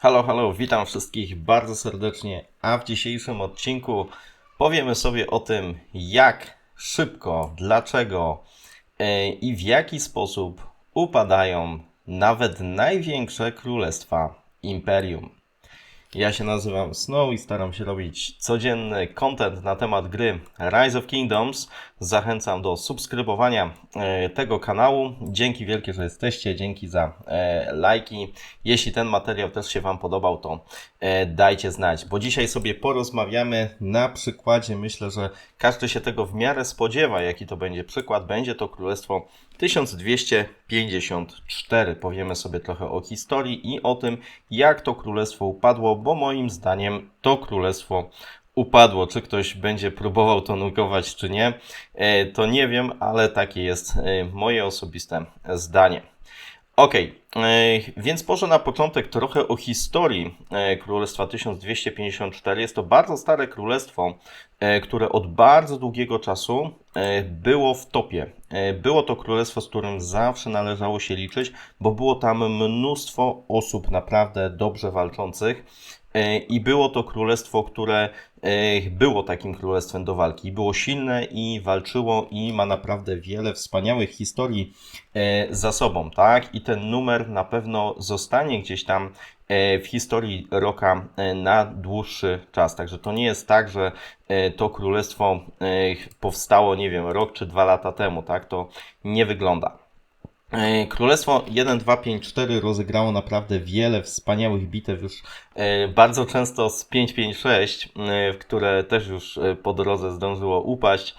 Halo, halo, witam wszystkich bardzo serdecznie. A w dzisiejszym odcinku powiemy sobie o tym, jak szybko, dlaczego e, i w jaki sposób upadają nawet największe królestwa imperium. Ja się nazywam Snow i staram się robić codzienny content na temat gry Rise of Kingdoms. Zachęcam do subskrybowania e, tego kanału. Dzięki wielkie, że jesteście, dzięki za e, lajki. Jeśli ten materiał też się Wam podobał, to e, dajcie znać, bo dzisiaj sobie porozmawiamy na przykładzie. Myślę, że każdy się tego w miarę spodziewa, jaki to będzie przykład. Będzie to Królestwo 1254. Powiemy sobie trochę o historii i o tym, jak to królestwo upadło, bo moim zdaniem to królestwo upadło. Czy ktoś będzie próbował to nukować, czy nie, e, to nie wiem, ale takie jest e, moje osobiste zdanie. Ok, więc może na początek trochę o historii e, Królestwa 1254. Jest to bardzo stare królestwo, e, które od bardzo długiego czasu e, było w topie. Było to królestwo, z którym zawsze należało się liczyć, bo było tam mnóstwo osób naprawdę dobrze walczących. I było to królestwo, które było takim królestwem do walki. Było silne i walczyło i ma naprawdę wiele wspaniałych historii za sobą, tak? I ten numer na pewno zostanie gdzieś tam w historii Roka na dłuższy czas. Także to nie jest tak, że to królestwo powstało, nie wiem, rok czy dwa lata temu, tak? To nie wygląda. E, Królestwo 1, 2, 5, 4 rozegrało naprawdę wiele wspaniałych bitew już e, bardzo często z 5, 5, 6, w które też już e, po drodze zdążyło upaść,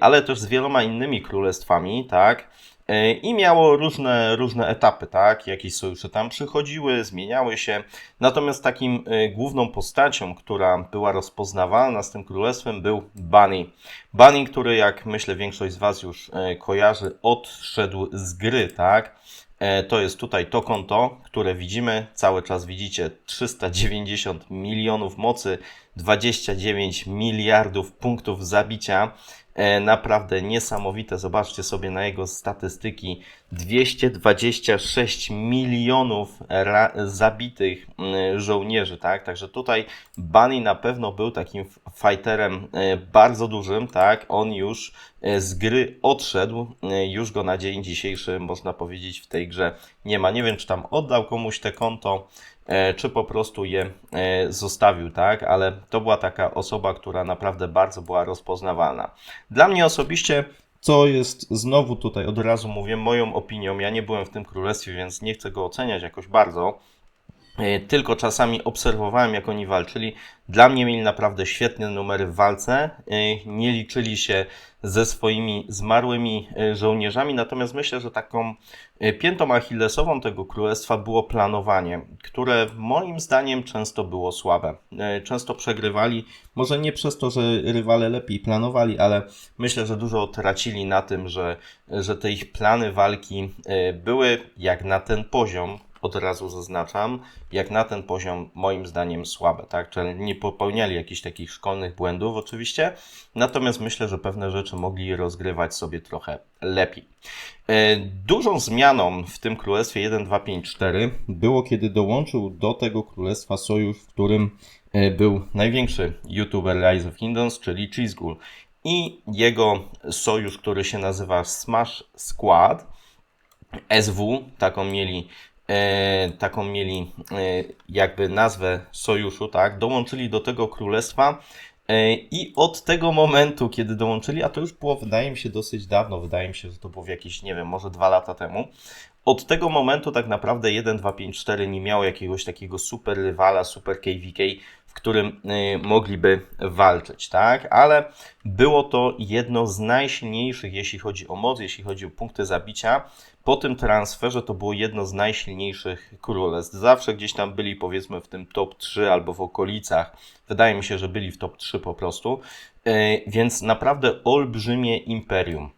ale też z wieloma innymi królestwami, tak? E, i miało różne, różne etapy, tak? Jakieś sojusze tam przychodziły, zmieniały się. Natomiast takim e, główną postacią, która była rozpoznawalna z tym królestwem, był Bunny. Bunny, który, jak myślę, większość z Was już e, kojarzy, odszedł z gry, tak? To jest tutaj to konto, które widzimy. Cały czas widzicie 390 milionów mocy, 29 miliardów punktów zabicia. E, naprawdę niesamowite. Zobaczcie sobie na jego statystyki. 226 milionów zabitych mm, żołnierzy, tak? Także tutaj Bunny na pewno był takim fighterem e, bardzo dużym, tak? On już e, z gry odszedł, już go na dzień dzisiejszy, można powiedzieć, w tej grze nie ma. Nie wiem, czy tam oddał komuś te konto, czy po prostu je e, zostawił, tak? Ale to była taka osoba, która naprawdę bardzo była rozpoznawalna. Dla mnie osobiście co jest znowu tutaj od razu mówię moją opinią. Ja nie byłem w tym królestwie, więc nie chcę go oceniać jakoś bardzo. E, tylko czasami obserwowałem, jak oni walczyli. Dla mnie mieli naprawdę świetne numery w walce. Nie liczyli się ze swoimi zmarłymi e, żołnierzami. Natomiast myślę, że taką e, piętą achillesową tego królestwa było planowanie, które moim zdaniem często było słabe. E, często przegrywali, może nie przez to, że rywale lepiej planowali, ale myślę, że dużo tracili na tym, że, że te ich plany walki były jak na ten poziom, od razu zaznaczam, jak na ten poziom moim zdaniem słabe, tak? Czyli nie popełniali jakichś takich szkolnych błędów oczywiście, natomiast myślę, że pewne rzeczy mogli rozgrywać sobie trochę lepiej. E, dużą zmianą w tym królestwie 1, 2, 5, 4 było, kiedy dołączył do tego królestwa sojusz, w którym e, był największy youtuber Rise of Kingdoms, czyli Cheesegull i jego sojusz, który się nazywa Smash Squad. SW, taką mieli taką mieli e, jakby nazwę sojuszu, tak, dołączyli do tego królestwa e, i od tego momentu, kiedy dołączyli, a to już było, wydaje mi się, dosyć dawno, wydaje mi się, że to było jakieś, nie wiem, może dwa lata temu, od tego momentu tak naprawdę 1, 2, 5, 4 nie miało jakiegoś takiego super rywala, super KVK, w którym y, mogliby walczyć, tak? Ale było to jedno z najsilniejszych, jeśli chodzi o moc, jeśli chodzi o punkty zabicia. Po tym transferze to było jedno z najsilniejszych królestw. Zawsze gdzieś tam byli, powiedzmy, w tym top 3 albo w okolicach. Wydaje mi się, że byli w top 3 po prostu. Y, więc naprawdę olbrzymie imperium.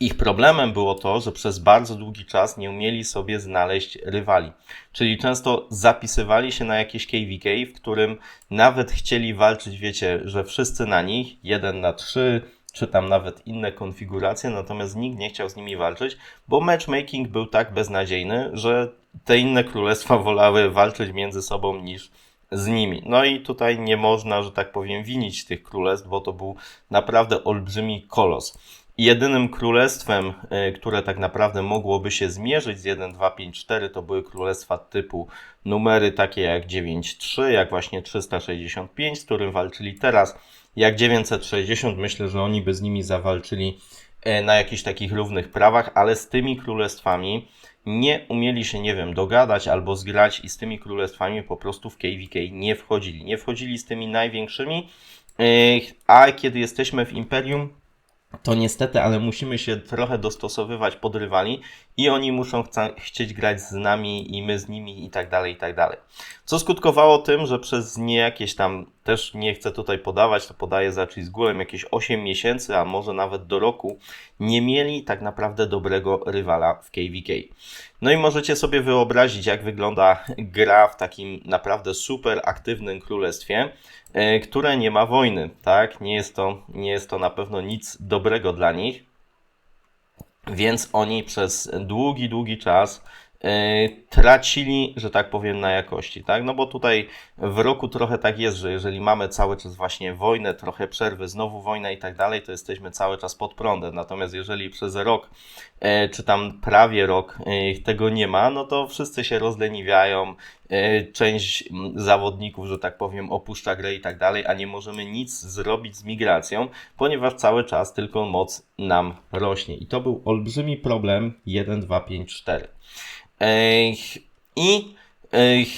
Ich problemem było to, że przez bardzo długi czas nie umieli sobie znaleźć rywali. Czyli często zapisywali się na jakieś KVK, w którym nawet chcieli walczyć, wiecie, że wszyscy na nich, jeden na trzy, czy tam nawet inne konfiguracje, natomiast nikt nie chciał z nimi walczyć, bo matchmaking był tak beznadziejny, że te inne królestwa wolały walczyć między sobą niż z nimi. No i tutaj nie można, że tak powiem, winić tych królestw, bo to był naprawdę olbrzymi kolos. Jedynym królestwem, y, które tak naprawdę mogłoby się zmierzyć z 1, 2, 5, 4, to były królestwa typu numery takie jak 9, 3, jak właśnie 365, z którym walczyli teraz, jak 960. Myślę, że oni by z nimi zawalczyli e, na jakichś takich równych prawach, ale z tymi królestwami nie umieli się, nie wiem, dogadać albo zgrać i z tymi królestwami po prostu w KVK nie wchodzili. Nie wchodzili z tymi największymi, e, a kiedy jesteśmy w Imperium, to niestety, ale musimy się trochę dostosowywać pod rywali i oni muszą chcieć grać z nami i my z nimi i tak dalej, i tak dalej. Co skutkowało tym, że przez nie jakieś tam, też nie chcę tutaj podawać, to podaję za z górem jakieś 8 miesięcy, a może nawet do roku, nie mieli tak naprawdę dobrego rywala w KVK. No i możecie sobie wyobrazić, jak wygląda gra w takim naprawdę super aktywnym królestwie, e, które nie ma wojny, tak? Nie jest to, nie jest to na pewno nic dobrego dla nich. Więc oni przez długi, długi czas tracili, że tak powiem, na jakości, tak? No bo tutaj w roku trochę tak jest, że jeżeli mamy cały czas właśnie wojnę, trochę przerwy, znowu wojna i tak dalej, to jesteśmy cały czas pod prądem. Natomiast jeżeli przez rok, e, czy tam prawie rok e, tego nie ma, no to wszyscy się rozleniwiają, część zawodników, że tak powiem, opuszcza grę i tak dalej, a nie możemy nic zrobić z migracją, ponieważ cały czas tylko moc nam rośnie. I to był olbrzymi problem 1, 2, 5, 4. I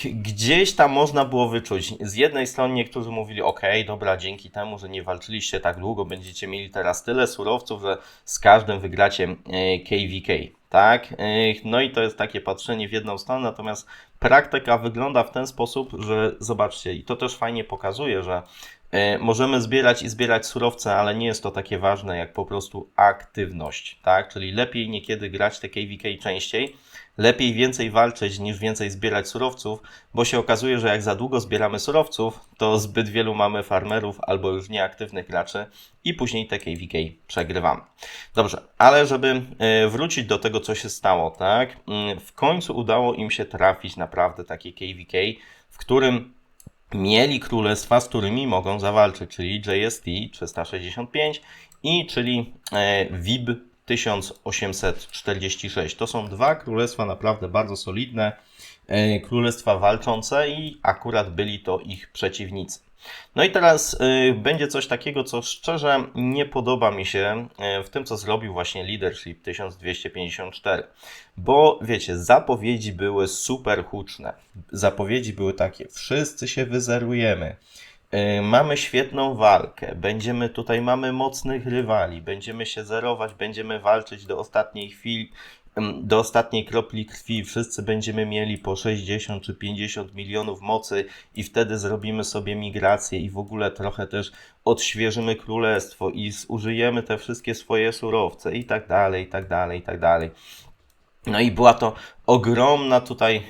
gdzieś tam można było wyczuć. Z jednej strony niektórzy mówili, ok, dobra, dzięki temu, że nie walczyliście tak długo, będziecie mieli teraz tyle surowców, że z każdym wygracie e, KVK. Tak? Ech, No i to jest takie patrzenie w jedną stronę, natomiast praktyka wygląda w ten sposób, że zobaczcie, i to też fajnie pokazuje, że E, Możemy zbierać i zbierać surowce, ale nie jest to takie ważne jak po prostu aktywność, tak? Czyli lepiej niekiedy grać te KVK częściej, lepiej więcej walczyć niż więcej zbierać surowców, bo się okazuje, że jak za długo zbieramy surowców, to zbyt wielu mamy farmerów albo już nieaktywnych graczy i później te KVK przegrywamy. Dobrze, ale żeby e, wrócić do tego, co się stało, tak? Mm, W końcu udało im się trafić naprawdę takie KVK, w którym mieli królestwa, z którymi mogą zawalczyć, czyli JST 365 i czyli e, WIB 1846. To są dwa królestwa naprawdę bardzo solidne, e, królestwa walczące i akurat byli to ich przeciwnicy. No i teraz y, będzie coś takiego, co szczerze nie podoba mi się y, w tym, co zrobił właśnie Leadership 1254. Bo wiecie, zapowiedzi były super huczne. Zapowiedzi były takie: wszyscy się wyzerujemy. Y, Mamy świetną walkę, będziemy tutaj, mamy mocnych rywali, będziemy się zerować, będziemy walczyć do ostatniej chwili, em, do ostatniej kropli krwi, wszyscy będziemy mieli po 60 czy 50 milionów mocy i wtedy zrobimy sobie migrację i w ogóle trochę też odświeżymy królestwo i zużyjemy te wszystkie swoje surowce i tak dalej, i tak dalej, i tak dalej. No i była to ogromna tutaj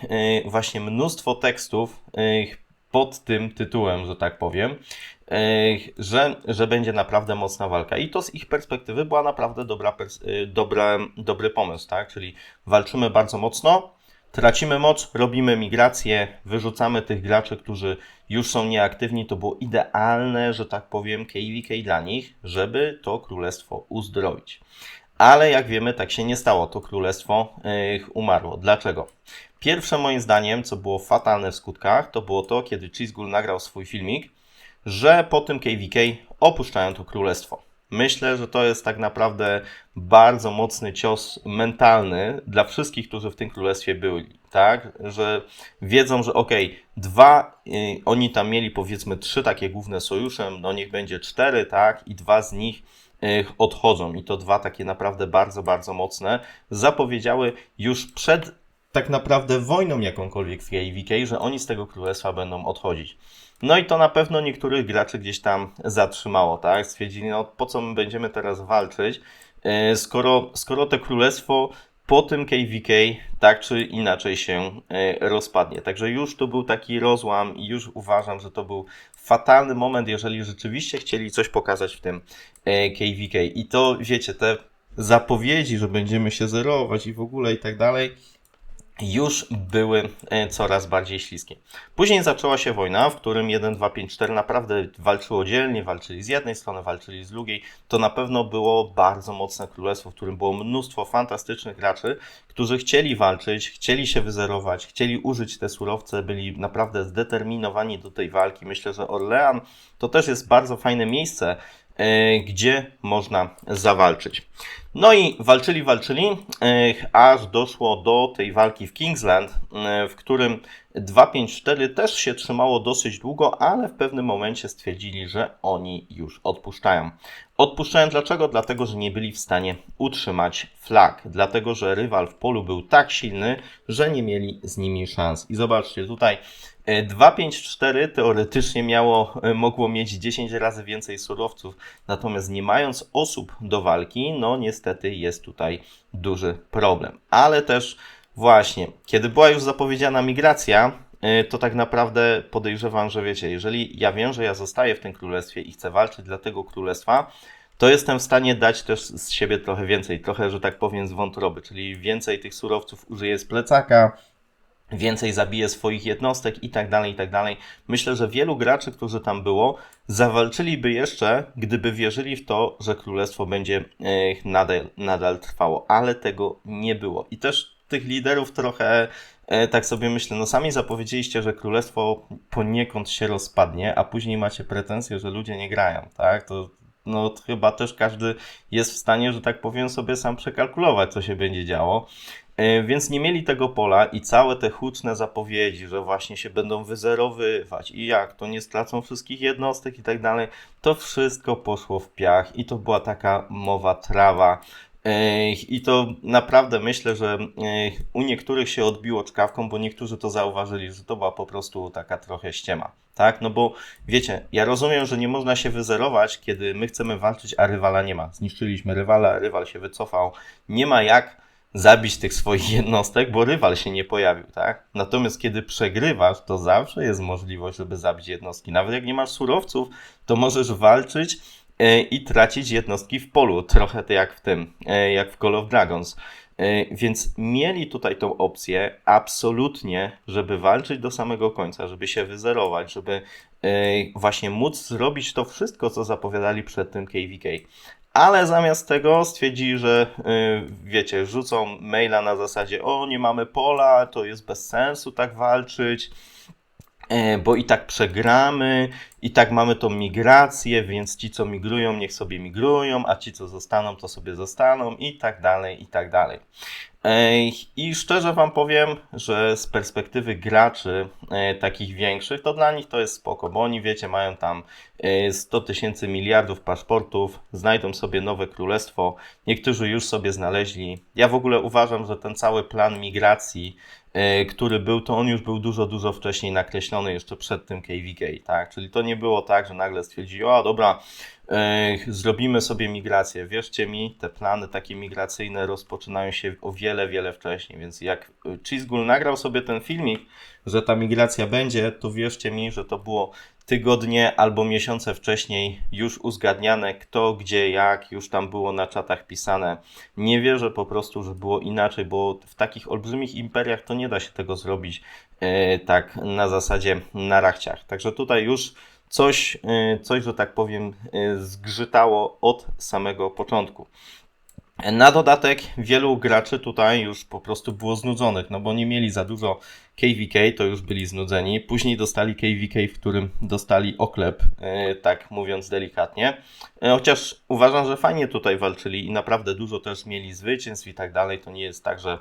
y, właśnie mnóstwo tekstów y, pod tym tytułem, że tak powiem, y, że, że będzie naprawdę mocna walka. I to z ich perspektywy była naprawdę dobra, y, dobra, dobry pomysł, tak? Czyli walczymy bardzo mocno, tracimy moc, robimy migrację, wyrzucamy tych graczy, którzy już są nieaktywni. To było idealne, że tak powiem, KVK dla nich, żeby to królestwo uzdrowić. Ale jak wiemy, tak się nie stało. To królestwo yy, umarło. Dlaczego? Pierwsze moim zdaniem, co było fatalne w skutkach, to było to, kiedy Chizgul nagrał swój filmik, że po tym KVK opuszczają to królestwo. Myślę, że to jest tak naprawdę bardzo mocny cios mentalny dla wszystkich, którzy w tym królestwie byli, tak? Że wiedzą, że okej, dwa, y, oni tam mieli powiedzmy trzy takie główne sojusze, no niech będzie cztery, tak? I dwa z nich y, odchodzą i to dwa takie naprawdę bardzo, bardzo mocne, zapowiedziały już przed tak naprawdę wojną jakąkolwiek w KVK, że oni z tego królestwa będą odchodzić. No i to na pewno niektórych graczy gdzieś tam zatrzymało, tak? Stwierdzili, no po co my będziemy teraz walczyć, e, skoro, skoro to królestwo po tym KVK tak czy inaczej się e, rozpadnie. Także już to był taki rozłam i już uważam, że to był fatalny moment, jeżeli rzeczywiście chcieli coś pokazać w tym e, KVK. I to wiecie, te zapowiedzi, że będziemy się zerować i w ogóle i tak dalej, już były e, coraz bardziej śliskie. Później zaczęła się wojna, w którym 1, 2, 5, 4 naprawdę walczyło dzielnie, walczyli z jednej strony, walczyli z drugiej. To na pewno było bardzo mocne królestwo, w którym było mnóstwo fantastycznych graczy, którzy chcieli walczyć, chcieli się wyzerować, chcieli użyć te surowce, byli naprawdę zdeterminowani do tej walki. Myślę, że Orlean to też jest bardzo fajne miejsce, e, gdzie można zawalczyć. No i walczyli, walczyli, e, aż doszło do tej walki w Kingsland, e, w którym 254 też się trzymało dosyć długo, ale w pewnym momencie stwierdzili, że oni już odpuszczają. Odpuszczają dlaczego? Dlatego, że nie byli w stanie utrzymać flag. Dlatego, że rywal w polu był tak silny, że nie mieli z nimi szans. I zobaczcie, tutaj 254 teoretycznie miało, e, mogło mieć 10 razy więcej surowców, natomiast nie mając osób do walki, no niestety jest tutaj duży problem. Ale też właśnie, kiedy była już zapowiedziana migracja, e, to tak naprawdę podejrzewam, że wiecie, jeżeli ja wiem, że ja zostaję w tym królestwie i chcę walczyć dla tego królestwa, to jestem w stanie dać też z siebie trochę więcej, trochę, że tak powiem, z wątroby, czyli więcej tych surowców użyję z plecaka, więcej zabije swoich jednostek i tak dalej, i tak dalej. Myślę, że wielu graczy, którzy tam było, zawalczyli,by jeszcze, gdyby wierzyli w to, że królestwo będzie e, nadal, nadal trwało, ale tego nie było. I też tych liderów trochę e, tak sobie myślę, no sami zapowiedzieliście, że królestwo poniekąd się rozpadnie, a później macie pretensje, że ludzie nie grają, tak? To no chyba też każdy jest w stanie, że tak powiem, sobie sam przekalkulować, co się będzie działo. E, więc nie mieli tego pola i całe te huczne zapowiedzi, że właśnie się będą wyzerowywać i jak to nie stracą wszystkich jednostek i tak dalej, to wszystko poszło w piach i to była taka mowa trawa. E, I to naprawdę myślę, że e, u niektórych się odbiło czkawką, bo niektórzy to zauważyli, że to była po prostu taka trochę ściema. Tak? No bo wiecie, ja rozumiem, że nie można się wyzerować, kiedy my chcemy walczyć, a rywala nie ma. Zniszczyliśmy rywala, rywal się wycofał. Nie ma jak zabić tych swoich jednostek, bo rywal się nie pojawił, tak? Natomiast kiedy przegrywasz, to zawsze jest możliwość, żeby zabić jednostki. Nawet jak nie masz surowców, to możesz walczyć e, i tracić jednostki w polu, trochę to jak w tym, e, jak w Call of Dragons. E, więc mieli tutaj tą opcję absolutnie, żeby walczyć do samego końca, żeby się wyzerować, żeby właśnie móc zrobić to wszystko, co zapowiadali przed tym KVK ale zamiast tego stwierdzili, że yy, wiecie, rzucą maila na zasadzie o, nie mamy pola, to jest bez sensu tak walczyć, yy, bo i tak przegramy, i tak mamy tą migrację, więc ci, co migrują, niech sobie migrują, a ci, co zostaną, to sobie zostaną i tak dalej, i tak dalej. I szczerze Wam powiem, że z perspektywy graczy e, takich większych, to dla nich to jest spoko, bo oni wiecie, mają tam 100 e, tysięcy miliardów paszportów, znajdą sobie nowe królestwo, niektórzy już sobie znaleźli. Ja w ogóle uważam, że ten cały plan migracji, e, który był, to on już był dużo, dużo wcześniej nakreślony, jeszcze przed tym KVK, tak? Czyli to nie było tak, że nagle stwierdzili, o dobra, zrobimy sobie migrację. Wierzcie mi, te plany takie migracyjne rozpoczynają się o wiele, wiele wcześniej, więc jak Chizgul nagrał sobie ten filmik, że ta migracja będzie, to wierzcie mi, że to było tygodnie albo miesiące wcześniej już uzgadniane, kto, gdzie, jak, już tam było na czatach pisane. Nie wierzę po prostu, że było inaczej, bo w takich olbrzymich imperiach to nie da się tego zrobić e, tak na zasadzie na rachciach. Także tutaj już coś, y, coś, że tak powiem, y, zgrzytało od samego początku. Na dodatek wielu graczy tutaj już po prostu było znudzonych, no bo nie mieli za dużo KVK, to już byli znudzeni. Później dostali KVK, w którym dostali oklep, e, tak mówiąc delikatnie. E, chociaż uważam, że fajnie tutaj walczyli i naprawdę dużo też mieli zwycięstw i tak dalej. To nie jest tak, że,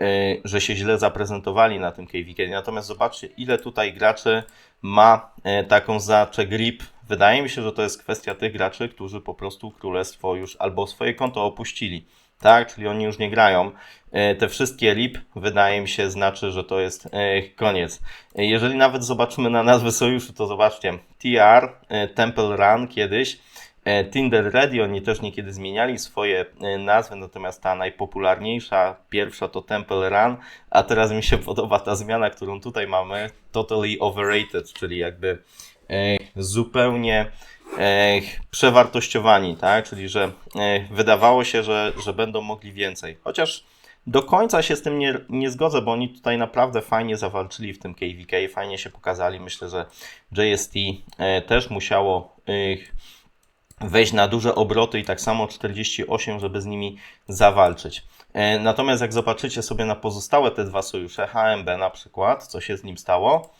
e, że się źle zaprezentowali na tym KVK. Natomiast zobaczcie, ile tutaj graczy ma taką zaczę grip Wydaje mi się, że to jest kwestia tych graczy, którzy po prostu królestwo już albo swoje konto opuścili. Tak, czyli oni już nie grają. E, te wszystkie RIP, wydaje mi się, znaczy, że to jest e, koniec. E, jeżeli nawet zobaczymy na nazwę sojuszu, to zobaczcie, TR, Temple Run kiedyś, Tinder Ready, oni też niekiedy zmieniali swoje nazwy, natomiast ta najpopularniejsza, pierwsza to Temple Run, a teraz mi się podoba ta zmiana, którą tutaj mamy, Totally Overrated, czyli jakby zupełnie przewartościowani, tak? Czyli że wydawało się, że, że będą mogli więcej. Chociaż do końca się z tym nie, nie zgodzę, bo oni tutaj naprawdę fajnie zawalczyli w tym KVK, fajnie się pokazali. Myślę, że JST e, też musiało e, wejść na duże obroty i tak samo 48, żeby z nimi zawalczyć. E, Natomiast jak zobaczycie sobie na pozostałe te dwa sojusze, HMB na przykład, co się z nim stało,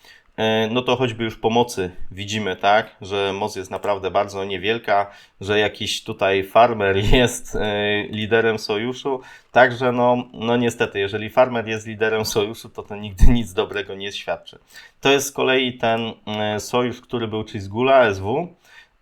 no to choćby już pomocy widzimy, tak, że moc jest naprawdę bardzo niewielka, że jakiś tutaj farmer jest e, liderem sojuszu, także no, no niestety, jeżeli farmer jest liderem sojuszu, to to nigdy nic dobrego nie świadczy. To jest z kolei ten e, sojusz, który był Chizgula, SW,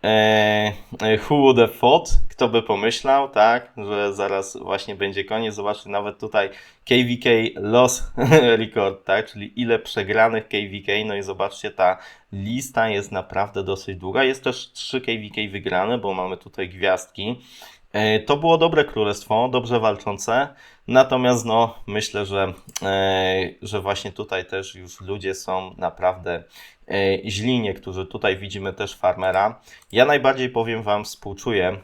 E, e, who would have thought? Kto by pomyślał, tak, że zaraz właśnie będzie koniec. Zobaczcie, nawet tutaj KVK loss record, tak, czyli ile przegranych KVK. No i zobaczcie, ta lista jest naprawdę dosyć długa. Jest też 3 KVK wygrane, bo mamy tutaj gwiazdki. E, To było dobre królestwo, dobrze walczące. Natomiast no, myślę, że, e, że właśnie tutaj też już ludzie są naprawdę e, źli niektórzy. Tutaj widzimy też farmera. Ja najbardziej powiem Wam, współczuję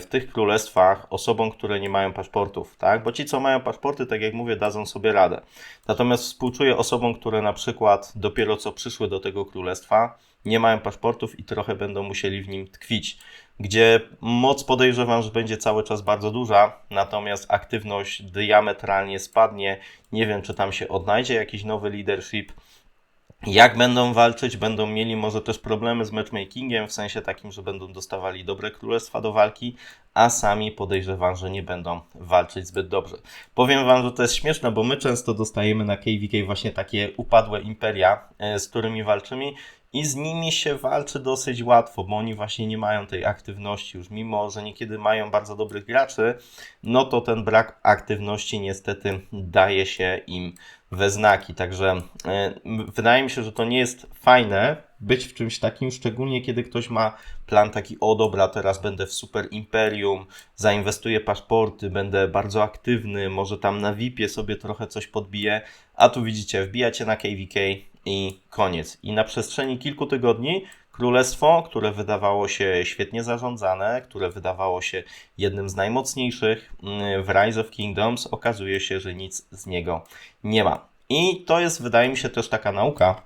w tych królestwach osobom, które nie mają paszportów, tak? Bo ci, co mają paszporty, tak jak mówię, dadzą sobie radę. Natomiast współczuję osobom, które na przykład dopiero co przyszły do tego królestwa, nie mają paszportów i trochę będą musieli w nim tkwić. Gdzie moc podejrzewam, że będzie cały czas bardzo duża, natomiast aktywność diametralnie spadnie. Nie wiem, czy tam się odnajdzie jakiś nowy leadership. Jak będą walczyć, będą mieli może też problemy z matchmakingiem, w sensie takim, że będą dostawali dobre królestwa do walki, a sami podejrzewam, że nie będą walczyć zbyt dobrze. Powiem Wam, że to jest śmieszne, bo my często dostajemy na KVK właśnie takie upadłe imperia, e, z którymi walczymy i z nimi się walczy dosyć łatwo, bo oni właśnie nie mają tej aktywności już, mimo że niekiedy mają bardzo dobrych graczy, no to ten brak aktywności niestety daje się im we znaki. Także e, wydaje mi się, że to nie jest fajne być w czymś takim, szczególnie kiedy ktoś ma plan taki, o dobra, teraz będę w super imperium, zainwestuję paszporty, będę bardzo aktywny, może tam na VIP-ie sobie trochę coś podbiję, a tu widzicie, wbijacie na KVK i koniec. I na przestrzeni kilku tygodni królestwo, które wydawało się świetnie zarządzane, które wydawało się jednym z najmocniejszych mm, w Rise of Kingdoms, okazuje się, że nic z niego nie ma. I to jest, wydaje mi się, też taka nauka,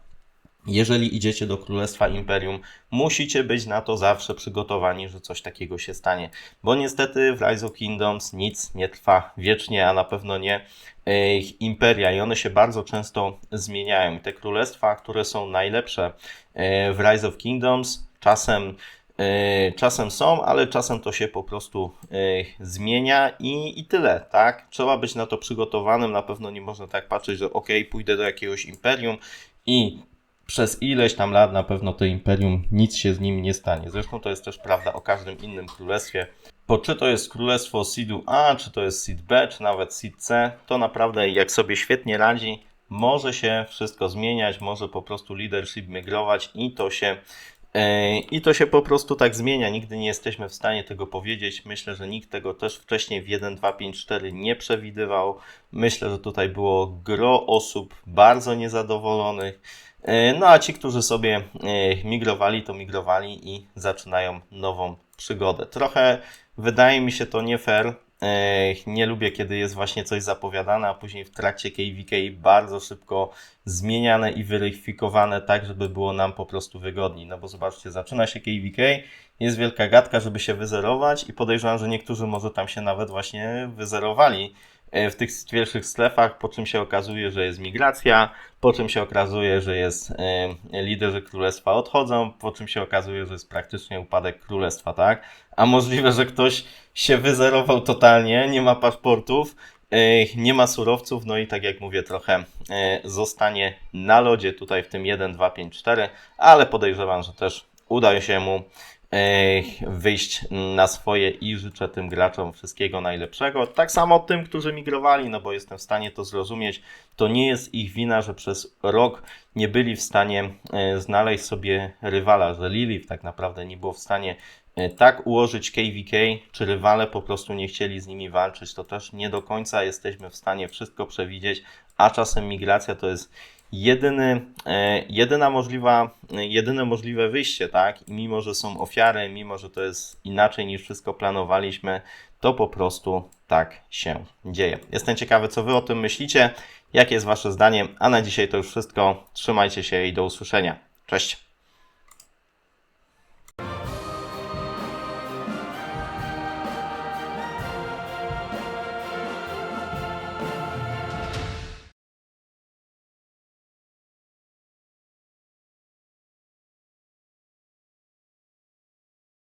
jeżeli idziecie do Królestwa Imperium, musicie być na to zawsze przygotowani, że coś takiego się stanie. Bo niestety w Rise of Kingdoms nic nie trwa wiecznie, a na pewno nie e, ich imperia i one się bardzo często zmieniają. Te królestwa, które są najlepsze e, w Rise of Kingdoms, czasem, e, czasem są, ale czasem to się po prostu zmienia i, i tyle, tak? Trzeba być na to przygotowanym, na pewno nie można tak patrzeć, że ok, pójdę do jakiegoś imperium i przez ileś tam lat na pewno to imperium nic się z nim nie stanie. Zresztą to jest też prawda o każdym innym królestwie. Bo czy to jest królestwo Seedu A, czy to jest Seed B, czy nawet Seed C, to naprawdę jak sobie świetnie radzi, może się wszystko zmieniać, może po prostu leadership migrować i to się i to się po prostu tak zmienia. Nigdy nie jesteśmy w stanie tego powiedzieć. Myślę, że nikt tego też wcześniej w 1, 2, 5, 4 nie przewidywał. Myślę, że tutaj było gro osób bardzo niezadowolonych. E, No a ci, którzy sobie e, migrowali, to migrowali i zaczynają nową przygodę. Trochę wydaje mi się to nie fair. Nie lubię, kiedy jest właśnie coś zapowiadane, a później w trakcie KVK bardzo szybko zmieniane i weryfikowane tak, żeby było nam po prostu wygodniej. No bo zobaczcie, zaczyna się KVK, jest wielka gadka, żeby się wyzerować i podejrzewam, że niektórzy może tam się nawet właśnie wyzerowali w tych pierwszych strefach, po czym się okazuje, że jest migracja, po czym się okazuje, że jest e, liderzy królestwa odchodzą, po czym się okazuje, że jest praktycznie upadek królestwa, tak? A możliwe, że ktoś się wyzerował totalnie, nie ma paszportów, e, nie ma surowców, no i tak jak mówię, trochę e, zostanie na lodzie tutaj w tym 1, 2, 5, 4, ale podejrzewam, że też uda się mu e, wyjść na swoje i życzę tym graczom wszystkiego najlepszego. Tak samo tym, którzy migrowali, no bo jestem w stanie to zrozumieć. To nie jest ich wina, że przez rok nie byli w stanie e, znaleźć sobie rywala, że Lilith tak naprawdę nie było w stanie e, tak ułożyć KVK, czy rywale po prostu nie chcieli z nimi walczyć, to też nie do końca jesteśmy w stanie wszystko przewidzieć, a czasem migracja to jest jedyny, e, jedyna możliwa, jedyne możliwe wyjście, tak? I mimo, że są ofiary, mimo, że to jest inaczej niż wszystko planowaliśmy, to po prostu tak się dzieje. Jestem ciekawy, co Wy o tym myślicie, jakie jest Wasze zdanie, a na dzisiaj to już wszystko. Trzymajcie się i do usłyszenia. Cześć!